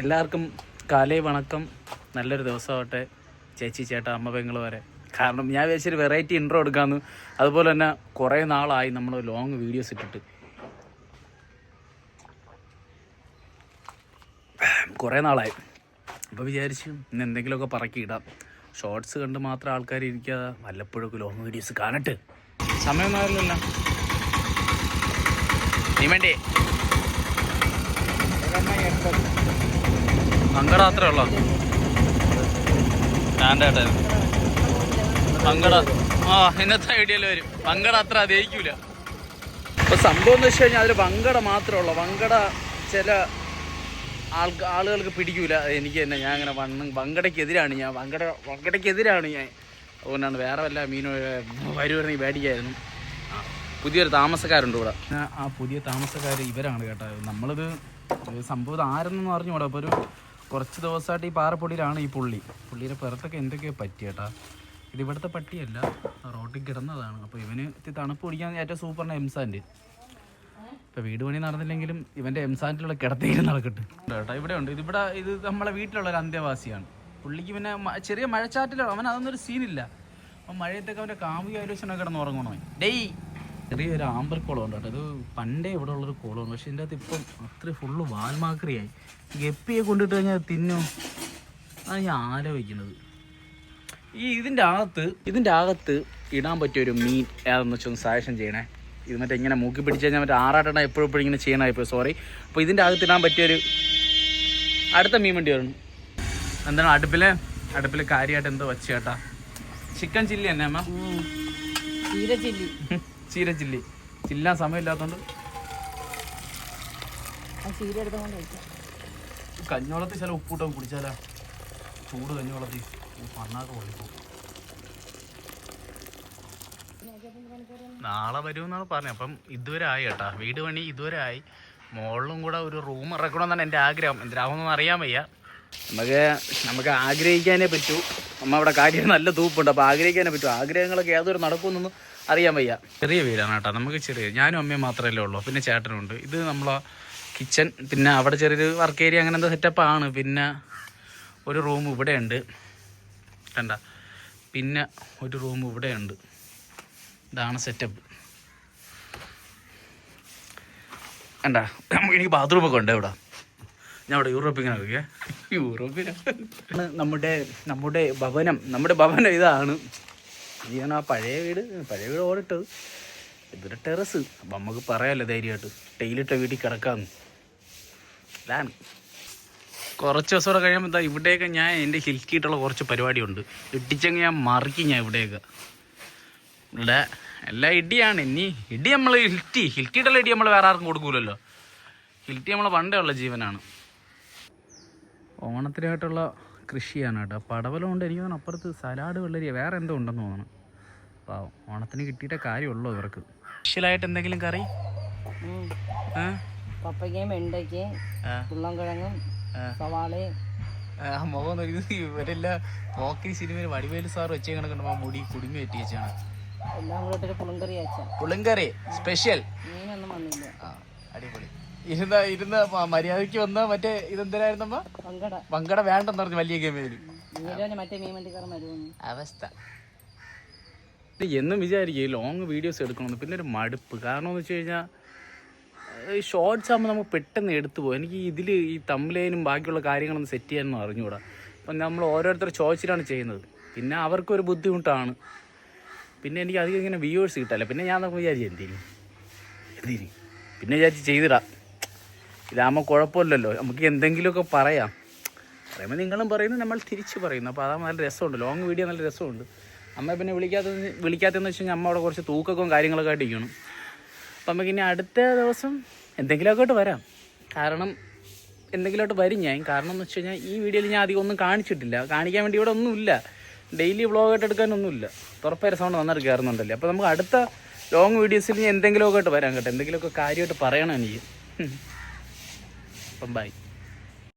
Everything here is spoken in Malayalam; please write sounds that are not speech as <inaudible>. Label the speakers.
Speaker 1: എല്ലാവർക്കും കാലേ വണക്കം. നല്ലൊരു ദിവസമാവട്ടെ. ചേച്ചി ചേട്ട അമ്മ പെങ്ങൾ വരെ. കാരണം ഞാൻ വിചാരിച്ചൊരു വെറൈറ്റി ഇൻട്രോ എടുക്കാമെന്ന് അതുപോലെ തന്നെ കുറേ നാളായി നമ്മൾ ലോങ് വീഡിയോസ് ഇട്ടിട്ട്. കുറേ നാളായി. അപ്പോൾ വിചാരിച്ചു ഇന്ന് എന്തെങ്കിലുമൊക്കെ പറക്കി ഇടാം. ഷോർട്സ് കണ്ട് മാത്രം ആൾക്കാർ ഇരിക്കാതെ വല്ലപ്പോഴൊക്കെ ലോങ് വീഡിയോസ് കാണട്ടെ. സമയം ആയില്ലല്ലോ. നീ വേണ്ടേ? മങ്കട അത്രേ ഉള്ളോ സ്റ്റാൻഡേർഡ് പങ്കട ആ ഇന്നത്തെ ഐഡിയയിൽ വരും. പങ്കട അത്ര അതേക്കൂല ഇപ്പൊ സംഭവം എന്ന് വെച്ച് കഴിഞ്ഞാൽ അതിൽ വങ്കട മാത്രമേ ഉള്ളൂ. വങ്കട ചില ആൾക്ക് ആളുകൾക്ക് പിടിക്കൂല. എനിക്ക് തന്നെ ഞാൻ അങ്ങനെ വണ്ണം വങ്കടയ്ക്കെതിരാണ് ഞാൻ. വങ്കട വങ്കടയ്ക്കെതിരാണ് ഞാൻ. അതുകൊണ്ടാണ് വേറെ വല്ല മീനോ വരുവായിരുന്നെങ്കിൽ മേടിക്കായിരുന്നു പുതിയൊരു താമസക്കാരുണ്ട് ഇവിടെ. ആ, പുതിയ താമസക്കാർ ഇവരാണ് കേട്ടോ. നമ്മളിത് സംഭവം പറഞ്ഞു അറിഞ്ഞൂടാ അപ്പോൾ ഒരു കുറച്ച് ദിവസമായിട്ട് ഈ പാറപ്പൊടിയിലാണ് ഈ പുള്ളി. പുള്ളിയുടെ പുറത്തൊക്കെ എന്തൊക്കെയോ പറ്റിയേട്ടാ. ഇത് ഇവിടുത്തെ പട്ടിയല്ല റോട്ടിൽ കിടന്നതാണ്. അപ്പോൾ ഇവന് തണുപ്പ് പിടിക്കാൻ ഏറ്റവും സൂപ്പറിന് എംസാൻഡ് ഇപ്പോൾ വീട് പണി നടന്നില്ലെങ്കിലും ഇവന്റെ എംസാൻഡിലുള്ള കിടത്തേക്ക് നടക്കട്ടെ. കേട്ടോ ഇവിടെ ഉണ്ട്. ഇതിവിടെ ഇത് നമ്മളെ വീട്ടിലുള്ള ഒരു പുള്ളിക്ക് പിന്നെ ചെറിയ മഴച്ചാറ്റിലാണ് അവൻ അതൊന്നും ഒരു സീനില്ല അപ്പം മഴയത്തൊക്കെ അവന്റെ കാമുകി ആലോചന കിടന്ന് ഉറങ്ങണോ ഡേയ് ചെറിയൊരു ആമ്പർ കുളം ഉണ്ട് കേട്ടോ. ഇത് പണ്ടേ ഇവിടെ ഉള്ളൊരു കുളമാണ്. പക്ഷെ ഇതിന്റെ അകത്ത് ഇപ്പം അത്ര ഫുള്ള് വാൽമാക്രിയായി. ഗപ്പിയെ കൊണ്ടിട്ട് കഴിഞ്ഞാൽ തിന്നോ. അതാണ് ഞാൻ ആലോചിക്കുന്നത് ഈ ഇതിന്റെ അകത്ത് ഇതിന്റെ അകത്ത് ഇടാൻ പറ്റിയ ഒരു മീൻ ഏതെന്ന് വെച്ചൊന്ന് സജഷൻ ചെയ്യണേ. ഇത് മറ്റേ ഇങ്ങനെ മൂക്കി പിടിച്ച് കഴിഞ്ഞാൽ മറ്റേ ആറാട്ടണ എപ്പോഴും എപ്പോഴും ഇങ്ങനെ ചെയ്യണായിപ്പോ സോറി അപ്പോൾ ഇതിന്റെ അകത്ത് ഇടാൻ പറ്റിയൊരു അടുത്ത മീൻ വേണ്ടി വരണം എന്താണ് അടുപ്പിൽ അടുപ്പിൽ കാര്യമായിട്ട് എന്തോ വെച്ചു കേട്ടാ. ചിക്കൻ ചില്ലി തന്നെ അമ്മ.
Speaker 2: ചീരച്ചില്ലി <laughs>
Speaker 1: ചീര ചില്ലി. ചില്ലാൻ സമയമില്ലാത്തതുകൊണ്ട്
Speaker 2: ആ ചീര
Speaker 1: കഞ്ഞോളത്തിൽ ചില ഉപ്പൂട്ടം കുടിച്ചാലാ? ചൂട് കഞ്ഞോളത്തിൽ. പണ്ണാക്ക് പൊള്ളിപ്പോ നാളെ വരുമെന്നാണ് പറഞ്ഞത്. അപ്പം ഇതുവരെ ആയി കേട്ടാ. വീട് പണി ഇതുവരെ ആയി. മുകളിലും കൂടെ ഒരു റൂം ഇറക്കണമെന്നാണ് എന്റെ ആഗ്രഹം. എന്തിനാവുമെന്ന് അറിയാൻ വയ്യ. നമുക്ക് നമുക്ക് ആഗ്രഹിക്കാനേ പറ്റൂ. നമ്മ അവിടെ കാര്യം നല്ല തൂപ്പുണ്ട്. അപ്പോൾ ആഗ്രഹിക്കാനേ പറ്റൂ. ആഗ്രഹങ്ങളൊക്കെ ഏതൊരു നടക്കുമെന്നൊന്നും അറിയാൻ വയ്യ. ചെറിയ വീടാണ് കേട്ടോ. നമുക്ക് ചെറിയ ഞാനും അമ്മയും മാത്രമല്ലേ ഉള്ളൂ. പിന്നെ ചേട്ടനുണ്ട്. ഇത് നമ്മളെ കിച്ചൺ പിന്നെ അവിടെ ചെറിയൊരു വർക്ക് ഏരിയ അങ്ങനെ എന്തോ ആണ്. പിന്നെ ഒരു റൂം ഇവിടെ ഉണ്ട് കണ്ട? പിന്നെ ഒരു റൂം ഇവിടെ ഉണ്ട് ഇതാണ് സെറ്റപ്പ് കണ്ട? എനിക്ക് ബാത്റൂമൊക്കെ ഉണ്ട് ഇവിടെ. ഞാൻ ഇവിടെ യൂറോപ്പിങ്ങനെ നോക്കിയേ യൂറോപ്പിന നമ്മുടെ നമ്മുടെ ഭവനം. നമ്മുടെ ഭവനം ഇതാണ്. ഇതാണ് ആ പഴയ വീട് പഴയ വീട് ഓടിട്ടത്. ഇതൊരു ടെറസ്. അപ്പം നമുക്ക് പറയാമല്ലോ ധൈര്യമായിട്ട്. ടൈലിട്ട വീട്ടിൽ കിടക്കാമെന്ന് ഇതാണ്. കുറച്ച് ദിവസം കൂടെ കഴിയുമ്പോൾ എന്താ ഇവിടെയൊക്കെ ഞാൻ എന്റെ ഹിൽക്കിയിട്ടുള്ള കുറച്ച് പരിപാടിയുണ്ട്. ഇടിച്ചങ്ങ് ഞാൻ മറിക്കും ഞാൻ ഇവിടെയൊക്കെ. ഇവിടെ എല്ലാ ഇടിയാണ്. ഇനി ഇടി നമ്മൾ ഹിൽറ്റി ഹിൽക്കിയിട്ടുള്ള ഇടി നമ്മൾ വേറെ ആർക്കും കൊടുക്കൂലല്ലോ. ഹിൽറ്റി നമ്മൾ പണ്ടേ ഉള്ള ജീവനാണ്. ഓണത്തിനായിട്ടുള്ള കൃഷിയാണ് കേട്ടോ. പടവലം കൊണ്ട് എനിക്ക് തോന്നുന്നു അപ്പുറത്ത് സലാഡ് വെള്ളരി വേറെ എന്തോ ഉണ്ടെന്ന് തോന്നുന്നു. പാവം ഓണത്തിന് കിട്ടിയിട്ട കാര്യമുള്ളൂ ഇവർക്ക്. സ്പെഷ്യലായിട്ട് എന്തെങ്കിലും കറി?
Speaker 2: പപ്പയ്ക്കയും വെണ്ടയ്ക്കയും. ഉള്ളംകിഴങ്ങും സവാളയും
Speaker 1: ആ മുഖം നോക്കി. ഇവരെല്ലാം പോക്കിരി സിനിമയിൽ വടിവേലു സാർ വെച്ച് കണക്കുണ്ട് ആ മുടി കുടുങ്ങി വെട്ടി വെച്ചാണ്.
Speaker 2: എല്ലാം കൂടെ പുളിങ്കറി
Speaker 1: പുളിങ്കറി. സ്പെഷ്യൽ
Speaker 2: മീനൊന്നും വന്നില്ല.
Speaker 1: ആ അടിപൊളി. ഇരുന്ന ഇരുന്ന മര്യാദയ്ക്ക് മര്യാദയ്ക്ക് വന്ന മറ്റേ ഇതെന്തിനായിരുന്നമ്മ?
Speaker 2: പങ്കട
Speaker 1: വങ്കട വേണ്ടെന്ന് പറഞ്ഞു വലിയ
Speaker 2: വരുമെന്ന്
Speaker 1: അവസ്ഥ. എന്നും വിചാരിക്കും ലോങ് വീഡിയോസ് എടുക്കണമെന്ന് പിന്നെ ഒരു മടുപ്പ്. കാരണം എന്ന് വെച്ച് കഴിഞ്ഞാൽ ഷോർട്സ് ആകുമ്പോൾ നമുക്ക് പെട്ടെന്ന് എടുത്തു പോകും. എനിക്ക് ഇതിൽ ഈ തമ്മിലേനും ബാക്കിയുള്ള കാര്യങ്ങളൊന്നും സെറ്റ് ചെയ്യാനൊന്നും അറിഞ്ഞുകൂടാ അപ്പം നമ്മൾ ഓരോരുത്തർ ചോദിച്ചിട്ടാണ് ചെയ്യുന്നത്. പിന്നെ അവർക്കൊരു ബുദ്ധിമുട്ടാണ്. പിന്നെ എനിക്ക് അധികം ഇങ്ങനെ വ്യൂവേഴ്സ് കിട്ടല്ല. പിന്നെ ഞാൻ നമുക്ക് വിചാരിച്ചു എന്തിന്? എന്തിന്? പിന്നെ വിചാരിച്ച് ചെയ്തിടാം. ഇതാകുമ്പോൾ കുഴപ്പമില്ലല്ലോ. നമുക്ക് എന്തെങ്കിലുമൊക്കെ പറയാം. പറയുമ്പോൾ നിങ്ങളും പറയുന്നു നമ്മൾ തിരിച്ച് പറയുന്നു. അപ്പോൾ അതാ നല്ല രസമുണ്ട്. ലോങ് വീഡിയോ നല്ല രസമുണ്ട്. അമ്മ പിന്നെ വിളിക്കാത്ത വിളിക്കാത്തതെന്ന് വെച്ച് കഴിഞ്ഞാൽ അമ്മ അവിടെ കുറച്ച് തൂക്കവും കാര്യങ്ങളൊക്കെ ആയിട്ട് ഇരിക്കണം. അപ്പം നമുക്ക് ഇനി അടുത്ത ദിവസം എന്തെങ്കിലുമൊക്കെ വരാം. കാരണം എന്തെങ്കിലുമായിട്ട് വരും ഞാൻ. കാരണം എന്ന് വെച്ച് കഴിഞ്ഞാൽ ഈ വീഡിയോയിൽ ഞാൻ അധികം ഒന്നും കാണിച്ചിട്ടില്ല. കാണിക്കാൻ വേണ്ടി ഇവിടെ ഒന്നുമില്ല. ഡെയിലി വ്ളോഗായിട്ട് എടുക്കാനൊന്നുമില്ല തുറപ്പേര സൗണ്ട് നന്നായിട്ട് കയറുന്നുണ്ടല്ലേ അപ്പോൾ നമുക്ക് അടുത്ത ലോങ് വീഡിയോസിൽ എന്തെങ്കിലുമൊക്കെ ആയിട്ട് വരാം കേട്ടോ. എന്തെങ്കിലുമൊക്കെ കാര്യമായിട്ട് പറയണം എനിക്ക്. അപ്പം ബൈ